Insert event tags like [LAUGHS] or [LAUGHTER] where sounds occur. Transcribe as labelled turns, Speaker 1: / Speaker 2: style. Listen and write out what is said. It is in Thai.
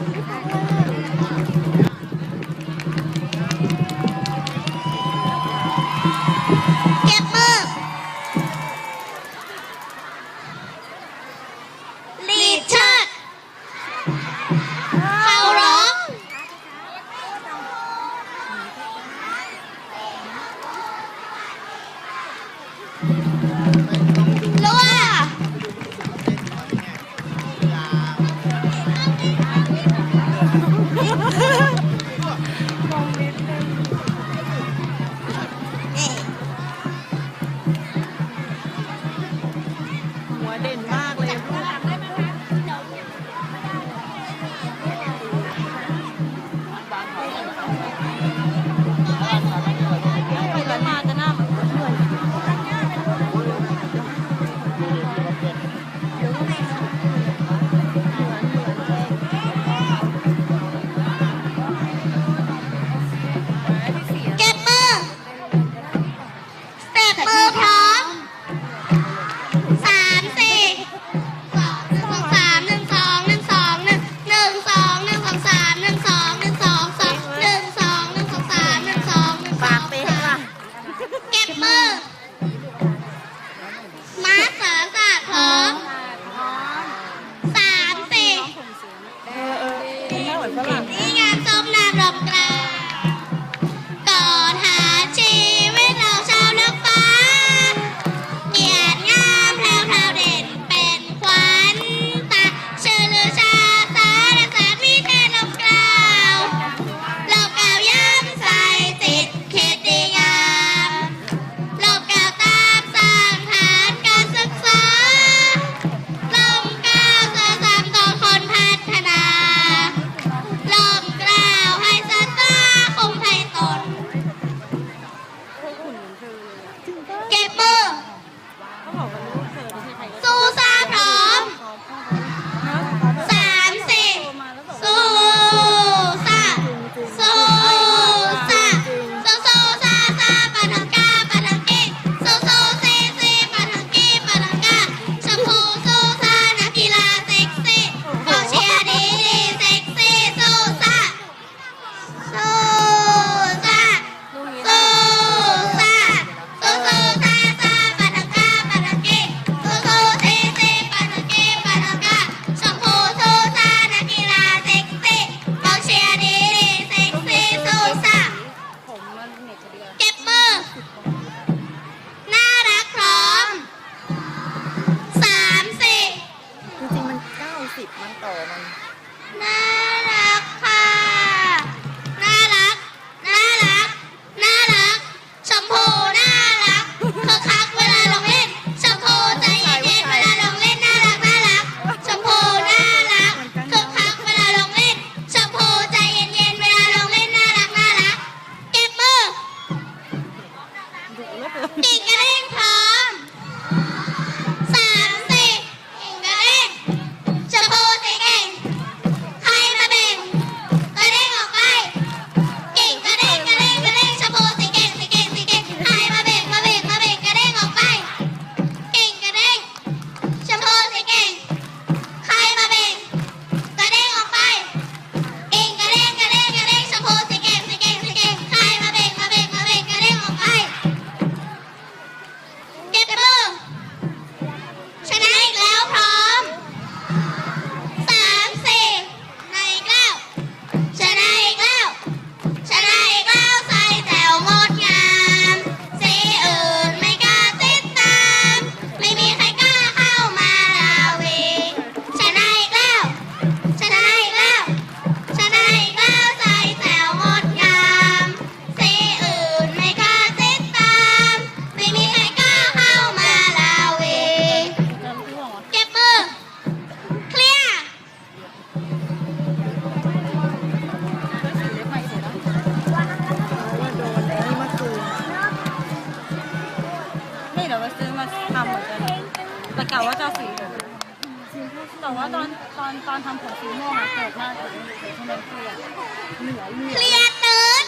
Speaker 1: เก็บมือ ลีดเชิดเคารพ
Speaker 2: ไม่
Speaker 1: ต้องดู
Speaker 2: เด่
Speaker 1: นมากเลย 我分了。Thank [LAUGHS] you. ถูกลบลง ติดก
Speaker 2: ระ
Speaker 1: เด้งเธอ แต่ว่า
Speaker 2: ตอน
Speaker 1: ตอน
Speaker 2: ตอน
Speaker 1: ทำผลสีม่วงอเกิ
Speaker 2: ด
Speaker 1: มากกว่เกิดที่มันเกลีย
Speaker 2: ดเหนือเลือเคลียร์ตืด